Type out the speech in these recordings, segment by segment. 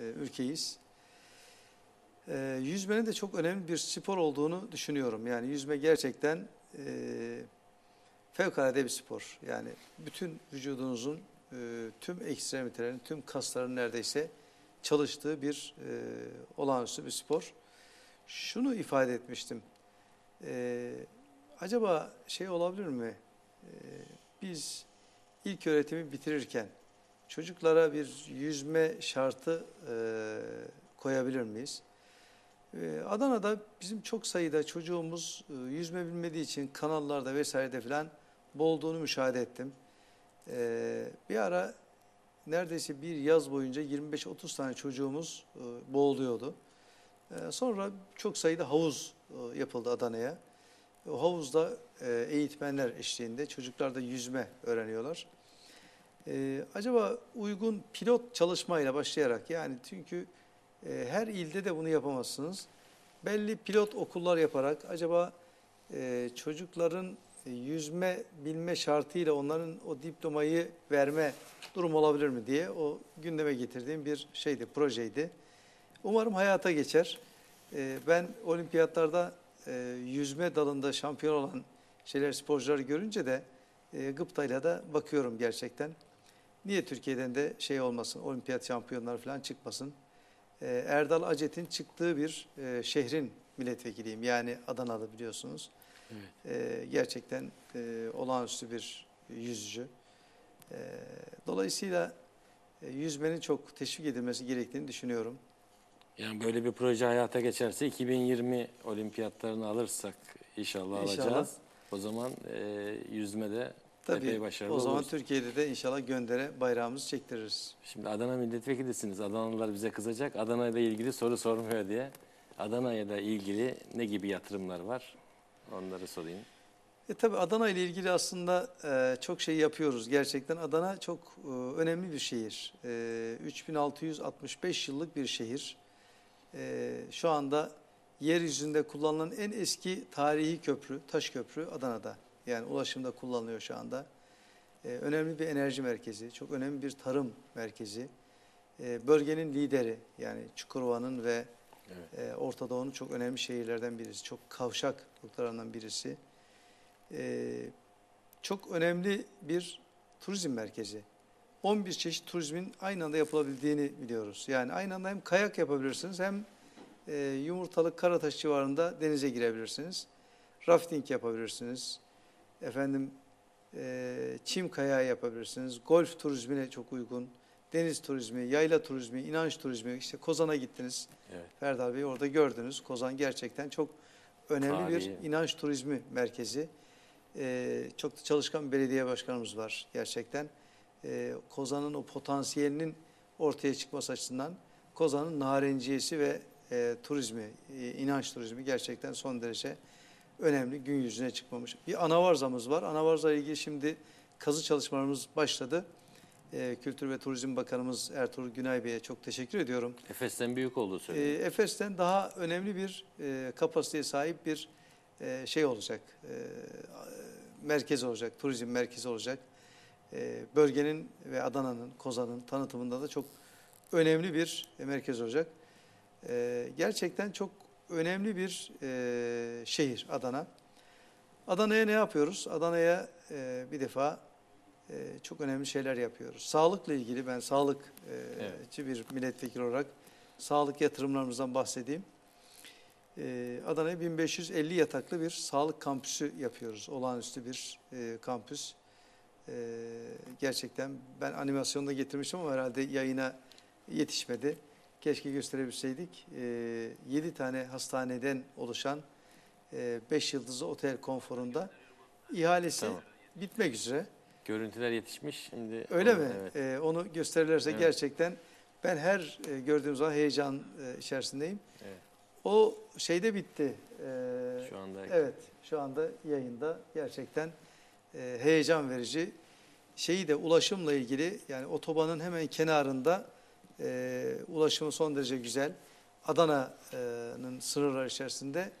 e, ülkeyiz. E, yüzmenin de çok önemli bir spor olduğunu düşünüyorum. Yani yüzme gerçekten e, fevkalade bir spor. Yani bütün vücudunuzun e, tüm ekstremitelerin, tüm kasların neredeyse çalıştığı bir e, olağanüstü bir spor. Şunu ifade etmiştim. E, acaba şey olabilir mi? E, biz ilk öğretimi bitirirken çocuklara bir yüzme şartı e, koyabilir miyiz? E, Adana'da bizim çok sayıda çocuğumuz e, yüzme bilmediği için kanallarda vesairede falan boğulduğunu müşahede ettim. E, bir ara neredeyse bir yaz boyunca 25-30 tane çocuğumuz e, boğuluyordu. E, sonra çok sayıda havuz e, yapıldı Adana'ya. O havuzda e, eğitmenler eşliğinde çocuklar da yüzme öğreniyorlar. E, acaba uygun pilot çalışmayla başlayarak yani çünkü e, her ilde de bunu yapamazsınız. Belli pilot okullar yaparak acaba e, çocukların e, yüzme bilme şartıyla onların o diplomayı verme durum olabilir mi diye o gündeme getirdiğim bir şeydi, projeydi. Umarım hayata geçer. E, ben olimpiyatlarda e, yüzme dalında şampiyon olan şeyler sporcuları görünce de e, gıptayla da bakıyorum gerçekten. Niye Türkiye'den de şey olmasın, olimpiyat şampiyonları falan çıkmasın? E, Erdal Acet'in çıktığı bir e, şehrin milletvekiliyim. Yani Adana'da biliyorsunuz. E, gerçekten e, olağanüstü bir yüzücü. E, dolayısıyla e, yüzmenin çok teşvik edilmesi gerektiğini düşünüyorum. Yani böyle bir proje hayata geçerse 2020 olimpiyatlarını alırsak inşallah, İnşallah. alacağız. O zaman e, yüzmede epey Tabii başarılı o zaman oluruz. Türkiye'de de inşallah göndere bayrağımızı çektiririz. Şimdi Adana milletvekilisiniz. Adanalılar bize kızacak. Adana ile ilgili soru sormuyor diye. Adana'ya da ilgili ne gibi yatırımlar var? Onları sorayım. E tabii Adana ile ilgili aslında e, çok şey yapıyoruz. Gerçekten Adana çok e, önemli bir şehir. E, 3665 yıllık bir şehir. E, şu anda yeryüzünde kullanılan en eski tarihi köprü, taş köprü Adana'da. Yani ulaşımda kullanılıyor şu anda. E, önemli bir enerji merkezi, çok önemli bir tarım merkezi. E, bölgenin lideri yani Çukurova'nın ve Evet. e, Orta Doğu'nun çok önemli şehirlerden birisi. Çok kavşak noktalarından birisi. E, çok önemli bir turizm merkezi. 11 çeşit turizmin aynı anda yapılabildiğini biliyoruz. Yani aynı anda hem kayak yapabilirsiniz hem e, Yumurtalık Karataş civarında denize girebilirsiniz. Rafting yapabilirsiniz. Efendim e, çim kayağı yapabilirsiniz. Golf turizmine çok uygun. Deniz turizmi, yayla turizmi, inanç turizmi. İşte Kozan'a gittiniz. Evet. Ferdal Bey orada gördünüz. Kozan gerçekten çok önemli Tarihi. bir inanç turizmi merkezi. Ee, çok da çalışkan bir belediye başkanımız var gerçekten. Ee, Kozan'ın o potansiyelinin ortaya çıkması açısından Kozan'ın narenciyesi ve e, turizmi, e, inanç turizmi gerçekten son derece önemli. Gün yüzüne çıkmamış. Bir anavarzamız var. Anavarza ile ilgili şimdi kazı çalışmalarımız başladı. Ee, Kültür ve Turizm Bakanımız Ertuğrul Günay Bey'e çok teşekkür ediyorum. Efes'ten büyük olduğu E, söyleniyor. Efes'ten daha önemli bir e, kapasiteye sahip bir e, şey olacak, e, merkez olacak, turizm merkezi olacak. E, bölgenin ve Adana'nın, Kozan'ın tanıtımında da çok önemli bir merkez olacak. E, gerçekten çok önemli bir e, şehir Adana. Adana'ya ne yapıyoruz? Adana'ya e, bir defa e, çok önemli şeyler yapıyoruz. Sağlıkla ilgili ben sağlıkçı Evet. bir milletvekili olarak sağlık yatırımlarımızdan bahsedeyim. Ee, Adana'ya 1550 yataklı bir sağlık kampüsü yapıyoruz. Olağanüstü bir e, kampüs. Ee, gerçekten ben animasyonda getirmiştim ama herhalde yayına yetişmedi. Keşke gösterebilseydik. Ee, 7 tane hastaneden oluşan 5 yıldızlı otel konforunda ihalesi Tamam. bitmek üzere. Görüntüler yetişmiş. Şimdi Öyle onu- mi? Evet. Ee, onu gösterirlerse Evet. gerçekten ben her e, gördüğüm zaman heyecan e, içerisindeyim. Evet. O şeyde bitti. Ee, Şu anda evet, şu anda yayında gerçekten e, heyecan verici. Şeyi de ulaşımla ilgili yani otobanın hemen kenarında e, ulaşımı son derece güzel. Adana'nın sınırları içerisinde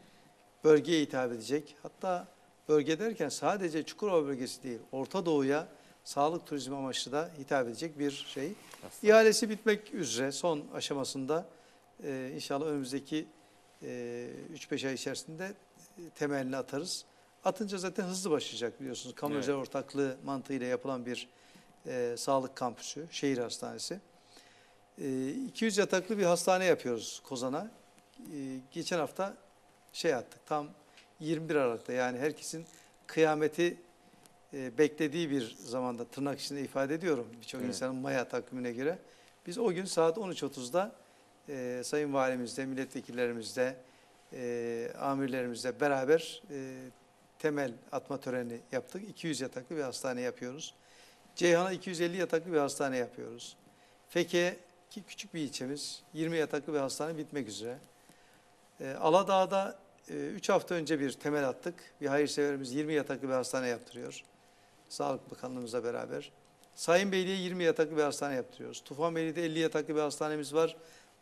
bölgeye hitap edecek. Hatta bölge derken sadece Çukurova bölgesi değil, Orta Doğu'ya sağlık turizmi amaçlı da hitap edecek bir şey. Aslında. İhalesi bitmek üzere son aşamasında e, inşallah önümüzdeki e, 3-5 ay içerisinde e, temelini atarız. Atınca zaten hızlı başlayacak biliyorsunuz. Kamu Evet. özel ortaklığı mantığıyla yapılan bir e, sağlık kampüsü, şehir hastanesi. E, 200 yataklı bir hastane yapıyoruz Kozan'a. E, geçen hafta şey attık tam 21 Aralık'ta yani herkesin kıyameti e, beklediği bir zamanda tırnak içinde ifade ediyorum birçok Evet. insanın Maya takvimine göre. Biz o gün saat 13.30'da e, Sayın Valimizle, milletvekillerimizle, e, amirlerimizle beraber e, temel atma töreni yaptık. 200 yataklı bir hastane yapıyoruz. Ceyhan'a 250 yataklı bir hastane yapıyoruz. Feke ki küçük bir ilçemiz 20 yataklı bir hastane bitmek üzere. E, Aladağ'da 3 hafta önce bir temel attık. Bir hayırseverimiz 20 yataklı bir hastane yaptırıyor. Sağlık Bakanlığımızla beraber. Sayın Beyliğe 20 yataklı bir hastane yaptırıyoruz. Tufanbeyli'de 50 yataklı bir hastanemiz var.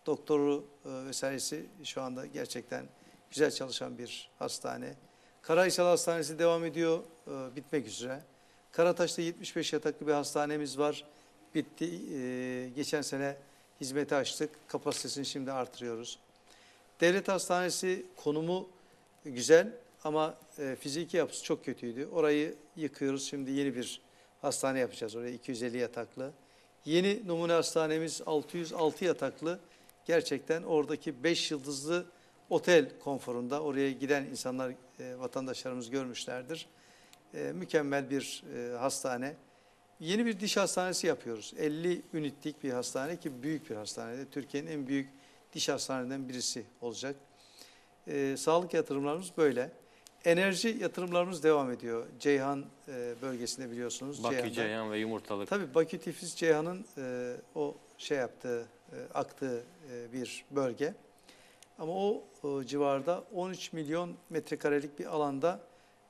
Doktoru e, vesairesi şu anda gerçekten güzel çalışan bir hastane. Karahisar Hastanesi devam ediyor, e, bitmek üzere. Karataş'ta 75 yataklı bir hastanemiz var. Bitti. E, geçen sene hizmete açtık. Kapasitesini şimdi artırıyoruz. Devlet Hastanesi konumu güzel ama e, fiziki yapısı çok kötüydü. Orayı yıkıyoruz. Şimdi yeni bir hastane yapacağız oraya 250 yataklı. Yeni numune hastanemiz 606 yataklı. Gerçekten oradaki 5 yıldızlı otel konforunda oraya giden insanlar, e, vatandaşlarımız görmüşlerdir. E, mükemmel bir e, hastane. Yeni bir diş hastanesi yapıyoruz. 50 ünitlik bir hastane ki büyük bir hastane. Türkiye'nin en büyük diş hastanelerinden birisi olacak. E, sağlık yatırımlarımız böyle. Enerji yatırımlarımız devam ediyor. Ceyhan e, bölgesinde biliyorsunuz. Bakü, Ceyhan'da. Ceyhan ve Yumurtalık. Tabii Bakü Tiflis Ceyhan'ın e, o şey yaptığı, e, aktığı e, bir bölge. Ama o, o civarda 13 milyon metrekarelik bir alanda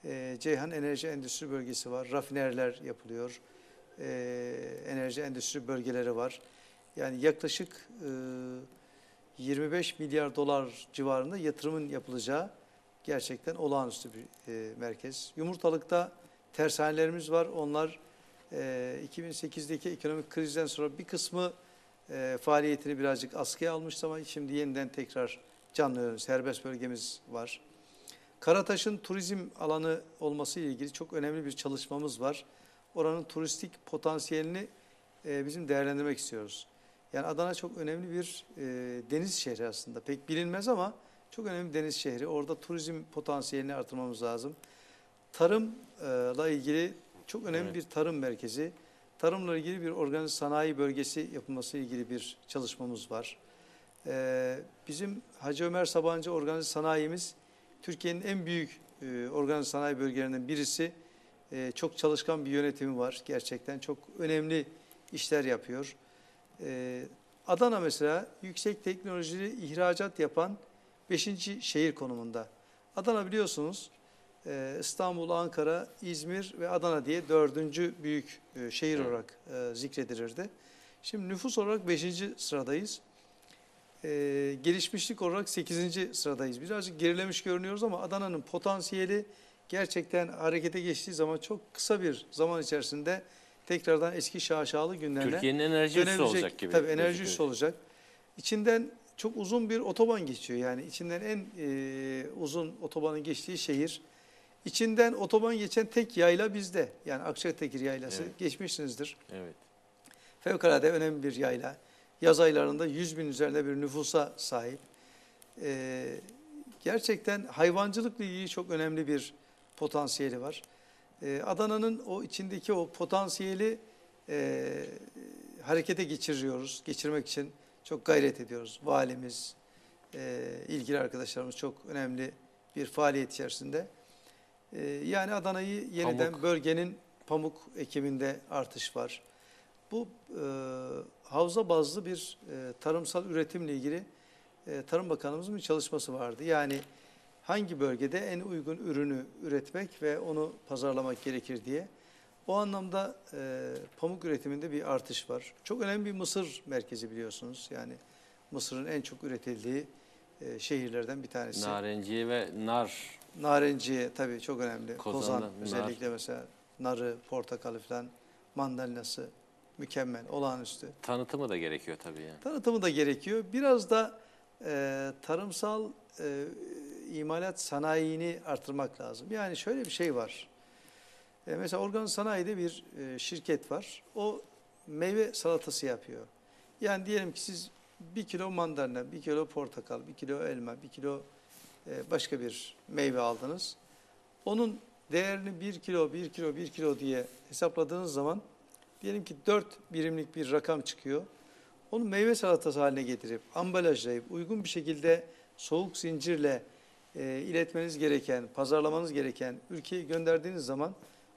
e, Ceyhan Enerji Endüstri Bölgesi var. Rafinerler yapılıyor. E, enerji endüstri bölgeleri var. Yani yaklaşık e, 25 milyar dolar civarında yatırımın yapılacağı gerçekten olağanüstü bir e, merkez. Yumurtalık'ta tersanelerimiz var. Onlar e, 2008'deki ekonomik krizden sonra bir kısmı e, faaliyetini birazcık askıya almıştı ama şimdi yeniden tekrar canlı serbest bölgemiz var. Karataş'ın turizm alanı olması ile ilgili çok önemli bir çalışmamız var. Oranın turistik potansiyelini e, bizim değerlendirmek istiyoruz. Yani Adana çok önemli bir e, deniz şehri aslında. Pek bilinmez ama çok önemli bir deniz şehri. Orada turizm potansiyelini artırmamız lazım. Tarımla ilgili çok önemli Evet. bir tarım merkezi. Tarımla ilgili bir organize sanayi bölgesi yapılması ilgili bir çalışmamız var. Ee, bizim Hacı Ömer Sabancı organize sanayimiz Türkiye'nin en büyük e, organize sanayi bölgelerinden birisi. E, çok çalışkan bir yönetimi var. Gerçekten çok önemli işler yapıyor. E, Adana mesela yüksek teknolojili ihracat yapan 5. şehir konumunda. Adana biliyorsunuz e, İstanbul, Ankara, İzmir ve Adana diye dördüncü büyük e, şehir Evet. olarak e, zikredilirdi. Şimdi nüfus olarak 5. sıradayız. E, gelişmişlik olarak 8. sıradayız. Birazcık gerilemiş görünüyoruz ama Adana'nın potansiyeli gerçekten harekete geçtiği zaman çok kısa bir zaman içerisinde tekrardan eski şaşalı günlerine Türkiye'nin enerji üssü dönebilecek. olacak gibi. Tabii enerji gözüküyor. üssü olacak. İçinden çok uzun bir otoban geçiyor. Yani içinden en e, uzun otobanın geçtiği şehir. İçinden otoban geçen tek yayla bizde. Yani Akçatekir yaylası Evet. geçmişsinizdir. Evet. Fevkalade önemli bir yayla. Yaz aylarında 100 bin üzerinde bir nüfusa sahip. Ee, gerçekten hayvancılıkla ilgili çok önemli bir potansiyeli var. Ee, Adana'nın o içindeki o potansiyeli e, harekete geçiriyoruz. Geçirmek için çok gayret ediyoruz. Valimiz, e, ilgili arkadaşlarımız çok önemli bir faaliyet içerisinde. E, yani Adana'yı yeniden Pamuk. bölgenin pamuk ekiminde artış var. Bu e, havza bazlı bir e, tarımsal üretimle ilgili e, Tarım Bakanımızın bir çalışması vardı. Yani hangi bölgede en uygun ürünü üretmek ve onu pazarlamak gerekir diye. O anlamda e, pamuk üretiminde bir artış var. Çok önemli bir mısır merkezi biliyorsunuz. Yani mısırın en çok üretildiği e, şehirlerden bir tanesi. Narenciye ve nar. Narenciye tabii çok önemli. Kozan'da Kozan nar. özellikle mesela narı, portakalı falan Mandalinası mükemmel, olağanüstü. Tanıtımı da gerekiyor tabii yani. Tanıtımı da gerekiyor. Biraz da e, tarımsal e, imalat sanayini artırmak lazım. Yani şöyle bir şey var. E, mesela organ sanayide bir e, şirket var. O meyve salatası yapıyor. Yani diyelim ki siz bir kilo mandalina, bir kilo portakal, bir kilo elma, bir kilo e, başka bir meyve aldınız. Onun değerini bir kilo, bir kilo, bir kilo diye hesapladığınız zaman diyelim ki 4 birimlik bir rakam çıkıyor. Onu meyve salatası haline getirip ambalajlayıp uygun bir şekilde soğuk zincirle e, iletmeniz gereken, pazarlamanız gereken ülkeye gönderdiğiniz zaman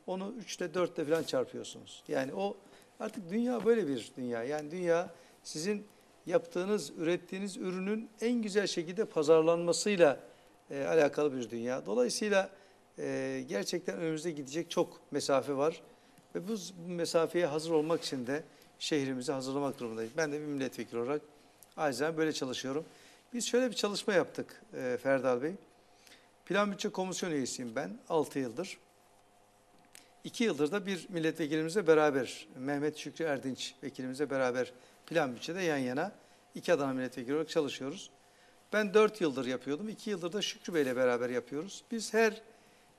onu 3 ile 4 ile falan çarpıyorsunuz. Yani o artık dünya böyle bir dünya. Yani dünya sizin yaptığınız, ürettiğiniz ürünün en güzel şekilde pazarlanmasıyla e, alakalı bir dünya. Dolayısıyla e, gerçekten önümüzde gidecek çok mesafe var. Ve bu, bu mesafeye hazır olmak için de şehrimizi hazırlamak durumundayız. Ben de bir milletvekili olarak acizen böyle çalışıyorum. Biz şöyle bir çalışma yaptık e, Ferdal Bey. Plan Bütçe Komisyon üyesiyim ben 6 yıldır. 2 yıldır da bir milletvekilimizle beraber, Mehmet Şükrü Erdinç vekilimizle beraber plan bütçede yan yana iki Adana milletvekili olarak çalışıyoruz. Ben 4 yıldır yapıyordum. 2 yıldır da Şükrü Bey'le beraber yapıyoruz. Biz her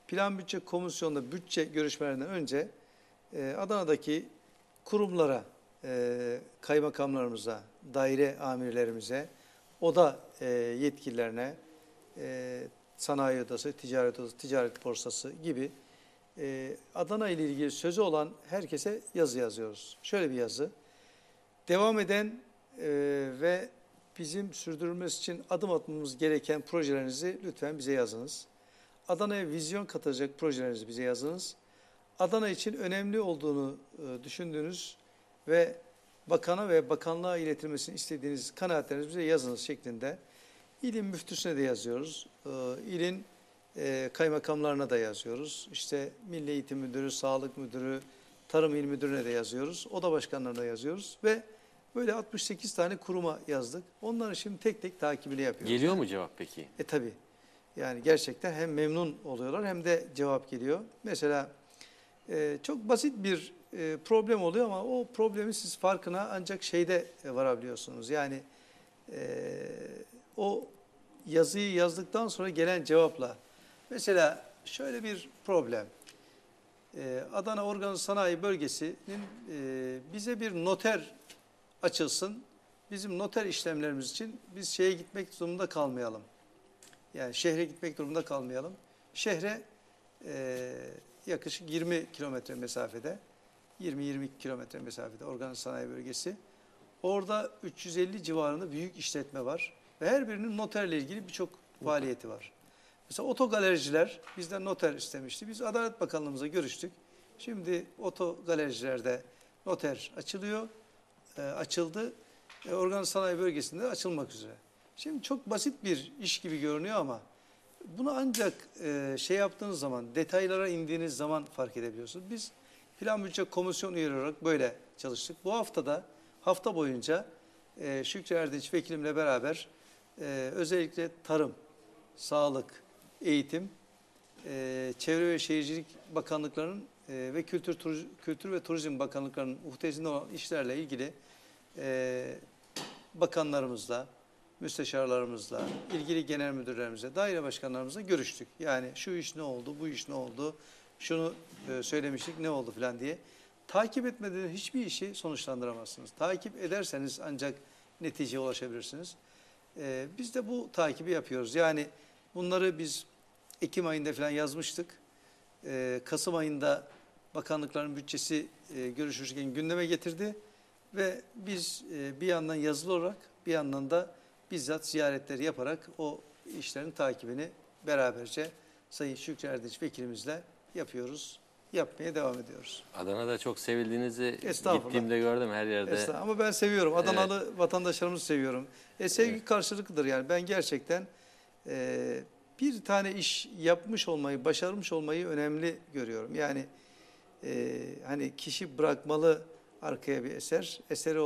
plan bütçe komisyonunda bütçe görüşmelerinden önce e, Adana'daki kurumlara, e, kaymakamlarımıza, daire amirlerimize, oda e, yetkililerine, e, sanayi odası, ticaret odası, ticaret borsası gibi e, Adana ile ilgili sözü olan herkese yazı yazıyoruz. Şöyle bir yazı. Devam eden e, ve bizim sürdürülmesi için adım atmamız gereken projelerinizi lütfen bize yazınız. Adana'ya vizyon katacak projelerinizi bize yazınız. Adana için önemli olduğunu e, düşündüğünüz ve bakana ve bakanlığa iletilmesini istediğiniz kanaatlerinizi bize yazınız şeklinde. İlin müftüsüne de yazıyoruz. E, ilin e, kaymakamlarına da yazıyoruz. İşte Milli Eğitim Müdürü, Sağlık Müdürü, Tarım İl Müdürü'ne de yazıyoruz. Oda başkanlarına yazıyoruz ve böyle 68 tane kuruma yazdık. Onların şimdi tek tek takibini yapıyoruz. Geliyor mu cevap peki? E tabi. Yani gerçekten hem memnun oluyorlar hem de cevap geliyor. Mesela e, çok basit bir e, problem oluyor ama o problemi siz farkına ancak şeyde varabiliyorsunuz. Yani e, o yazıyı yazdıktan sonra gelen cevapla. Mesela şöyle bir problem. E, Adana Organ Sanayi Bölgesi'nin e, bize bir noter açılsın. Bizim noter işlemlerimiz için biz şeye gitmek durumunda kalmayalım. Yani şehre gitmek durumunda kalmayalım. Şehre e, yaklaşık 20 kilometre mesafede, 20-22 kilometre mesafede organ sanayi bölgesi. Orada 350 civarında büyük işletme var. Ve her birinin noterle ilgili birçok faaliyeti var. Mesela otogalericiler bizden noter istemişti. Biz Adalet Bakanlığımıza görüştük. Şimdi otogalericilerde noter açılıyor, e, açıldı. E, organ sanayi bölgesinde açılmak üzere. Şimdi çok basit bir iş gibi görünüyor ama bunu ancak e, şey yaptığınız zaman, detaylara indiğiniz zaman fark edebiliyorsunuz. Biz plan bütçe komisyon üyeleri olarak böyle çalıştık. Bu haftada, hafta boyunca e, Şükrü Erdinç vekilimle beraber e, özellikle tarım, sağlık, eğitim, e, Çevre ve Şehircilik Bakanlıklarının e, ve Kültür, Tur- Kültür ve Turizm Bakanlıklarının muhtezinde olan işlerle ilgili e, bakanlarımızla, müsteşarlarımızla, ilgili genel müdürlerimizle, daire başkanlarımızla görüştük. Yani şu iş ne oldu, bu iş ne oldu, şunu e, söylemiştik ne oldu falan diye. Takip etmeden hiçbir işi sonuçlandıramazsınız. Takip ederseniz ancak neticeye ulaşabilirsiniz. E, biz de bu takibi yapıyoruz. Yani bunları biz Ekim ayında falan yazmıştık. E, Kasım ayında bakanlıkların bütçesi e, görüşürken gündeme getirdi. Ve biz e, bir yandan yazılı olarak bir yandan da bizzat ziyaretleri yaparak o işlerin takibini beraberce Sayın Şükrü Erdinç vekilimizle yapıyoruz. Yapmaya devam ediyoruz. Adana'da çok sevildiğinizi gittiğimde gördüm her yerde. Ama ben seviyorum. Adanalı vatandaşlarımızı seviyorum. E, sevgi Evet. karşılıklıdır yani. Ben gerçekten e, bir tane iş yapmış olmayı, başarmış olmayı önemli görüyorum. Yani e, hani kişi bırakmalı arkaya bir eser. Eseri